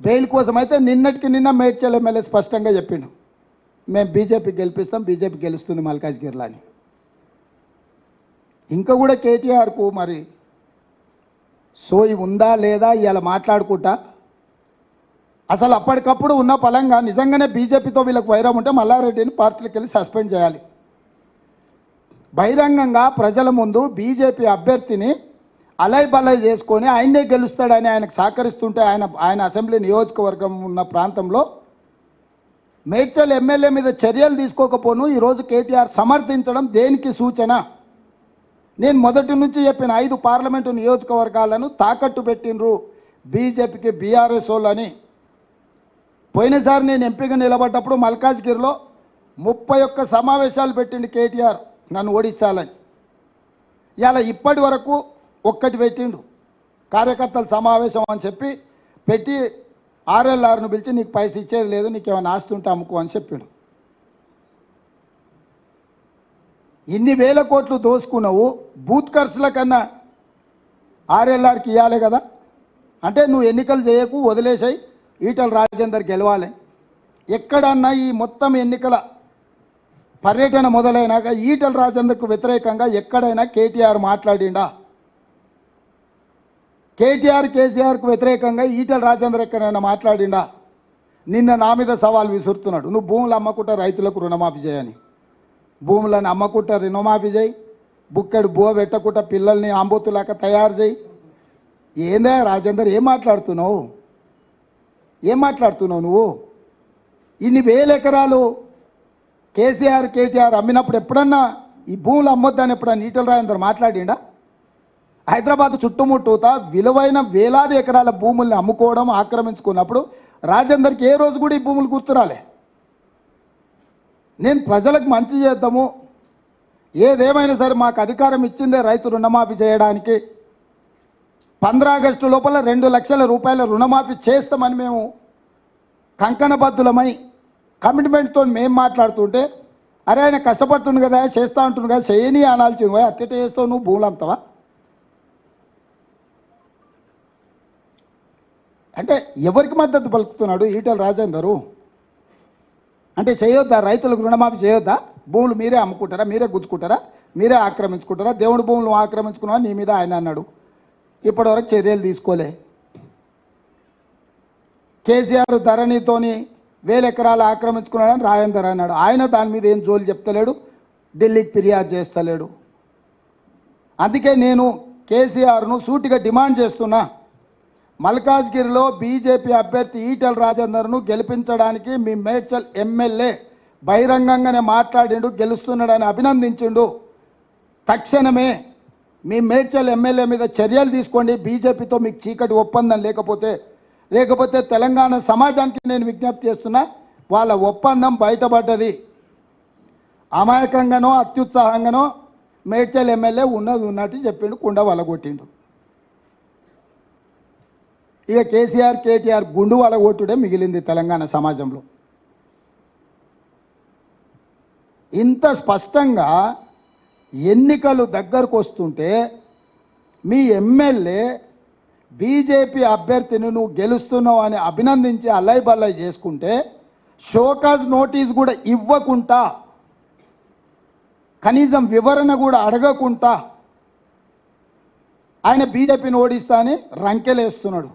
Bail కోసం అయితే నిన్నటికి నిన్న మేడ్చల్ ఎమ్మెల్యే స్పష్టంగా చెప్పిండు. మేము బీజేపీ గెలిపిస్తాం బీజేపీ గెలుస్తుంది మల్కాజ్గిరిలో అని ఇంకా కూడా కేటీఆర్కు మరి సోయి ఉందా లేదా ఇలా మాట్లాడుకుంటా. అసలు అప్పటికప్పుడు ఉన్న పలంగా నిజంగానే బీజేపీతో వీళ్ళకి వైరం ఉంటే మల్లారెడ్డిని పార్టీలకు వెళ్ళి సస్పెండ్ చేయాలి. బహిరంగంగా ప్రజల ముందు బీజేపీ అభ్యర్థిని అలై బలై చేసుకొని ఆయనే గెలుస్తాడని ఆయనకు సహకరిస్తుంటే ఆయన ఆయన అసెంబ్లీ నియోజకవర్గం ఉన్న ప్రాంతంలో మేడ్చల్ ఎమ్మెల్యే మీద చర్యలు తీసుకోకపోను. ఈరోజు కేటీఆర్ సమర్థించడం దేనికి సూచన? నేను మొదటి నుంచి చెప్పిన ఐదు పార్లమెంటు నియోజకవర్గాలను తాకట్టు పెట్టినరు బీజేపీకి బీఆర్ఎస్ వాళ్ళని. పోయినసారి నేను ఎంపీగా నిలబడ్డప్పుడు మల్కాజ్గిరిలో ముప్పై ఒక్క సమావేశాలు పెట్టింది కేటీఆర్ నన్ను ఓడించాలని. ఇలా ఇప్పటి వరకు ఒక్కటి పెట్టిండు. కార్యకర్తల సమావేశం అని చెప్పి పెట్టి ఆర్ఎల్ఆర్ను పిలిచి నీకు పైస ఇచ్చేది లేదు నీకు ఏమైనా ఆస్తి ఉంటే అమ్ముకో అని చెప్పిండు. ఇన్ని వేల కోట్లు దోసుకున్నావు బూత్ ఖర్చుల కన్నా ఆర్ఎల్ఆర్కి ఇవ్వాలి కదా. అంటే నువ్వు ఎన్నికలు చేయకు వదిలేసాయి ఈటల రాజేందర్ గెలవాలి. ఎక్కడన్నా ఈ మొత్తం ఎన్నికల పర్యటన మొదలైనాక ఈటల రాజేందర్కు వ్యతిరేకంగా ఎక్కడైనా కేటీఆర్ మాట్లాడిండా? కేటీఆర్ కేసీఆర్కు వ్యతిరేకంగా ఈటల రాజేందర్ ఎక్కడైనా మాట్లాడిండా? నిన్న నా మీద సవాల్ విసురుతున్నాడు. నువ్వు భూములు అమ్మకుంటే రైతులకు రుణమాఫీ చేయని. భూములను అమ్మకుంటే రుణమాఫీ చేయి. బుక్కెడు బో పెట్టకుండా పిల్లల్ని ఆంబోతులాక తయారు చేయి. ఏందా రాజేందర్ ఏం మాట్లాడుతున్నావు? ఏం మాట్లాడుతున్నావు నువ్వు? ఇన్ని వేల ఎకరాలు కేసీఆర్ కేటీఆర్ అమ్మినప్పుడు ఎప్పుడన్నా ఈ భూములు అమ్మొద్దని ఎప్పుడన్నా ఈటల రాజేందర్ మాట్లాడిండా? హైదరాబాద్ చుట్టుముట్టూత విలువైన వేలాది ఎకరాల భూముల్ని అమ్ముకోవడం ఆక్రమించుకున్నప్పుడు రాజేందర్కి ఏ రోజు కూడా ఈ భూములు గుర్తురాలే నేను ప్రజలకు మంచి చేద్దాము. ఏదేమైనా సరే మాకు అధికారం ఇచ్చిందే రైతు రుణమాఫీ చేయడానికి. పంద్రా ఆగస్టు లోపల రెండు లక్షల రూపాయల రుణమాఫీ చేస్తామని మేము కంకణబద్ధులమై కమిట్మెంట్తో మేము మాట్లాడుతుంటే అరే ఆయన కష్టపడుతుండు కదా చేస్తా ఉంటుంది కదా చేయని అనాల్సింది. పోయి చేస్తావు నువ్వు భూములు అమ్ముతావా? అంటే ఎవరికి మద్దతు పలుకుతున్నాడు ఈటల రాజేందరు? అంటే చేయొద్దా? రైతులకు రుణమాఫీ చేయొద్దా? భూములు మీరే అమ్ముకుంటారా? మీరే గుచ్చుకుంటారా? మీరే ఆక్రమించుకుంటారా? దేవుడి భూములు ఆక్రమించుకున్నావా నీ మీద ఆయన అన్నాడు. ఇప్పటివరకు చర్యలు తీసుకోలే. కేసీఆర్ ధరణితోని వేల ఎకరాలు ఆక్రమించుకున్నాడని రాజేందర్ అన్నాడు. ఆయన దాని మీద ఏం జోలు చెప్తలేడు ఢిల్లీకి ఫిర్యాదు చేస్తలేడు. అందుకే నేను కేసీఆర్ను సూటిగా డిమాండ్ చేస్తున్నా. మల్కాజ్గిరిలో బీజేపీ అభ్యర్థి ఈటెల రాజేందర్ను గెలిపించడానికి మీ మేడ్చల్ ఎమ్మెల్యే బహిరంగంగానే మాట్లాడిండు గెలుస్తున్నాడని అభినందించిండు. తక్షణమే మీ మేడ్చల్ ఎమ్మెల్యే మీద చర్యలు తీసుకోండి. బీజేపీతో మీకు చీకటి ఒప్పందం లేకపోతే లేకపోతే తెలంగాణ సమాజానికి నేను విజ్ఞప్తి చేస్తున్నా వాళ్ళ ఒప్పందం బయటపడ్డది. అమాయకంగానో అత్యుత్సాహంగానో మేడ్చల్ ఎమ్మెల్యే ఉన్నది ఉన్నట్టు చెప్పిండు కుండ వలగొట్టిండు. ఇక కేసీఆర్ కేటీఆర్ గుండు వలగొట్టుడే మిగిలింది తెలంగాణ సమాజంలో. ఇంత స్పష్టంగా ఎన్నికలు దగ్గరకు వస్తుంటే మీ ఎమ్మెల్యే బీజేపీ అభ్యర్థిని నువ్వు గెలుస్తున్నావు అని అభినందించి అల్లై బల్లై చేసుకుంటే షోకాజ్ నోటీస్ కూడా ఇవ్వకుండా కనీసం వివరణ కూడా అడగకుండా ఆయన బీజేపీని ఓడిస్తా అని రంకెలేస్తున్నాడు.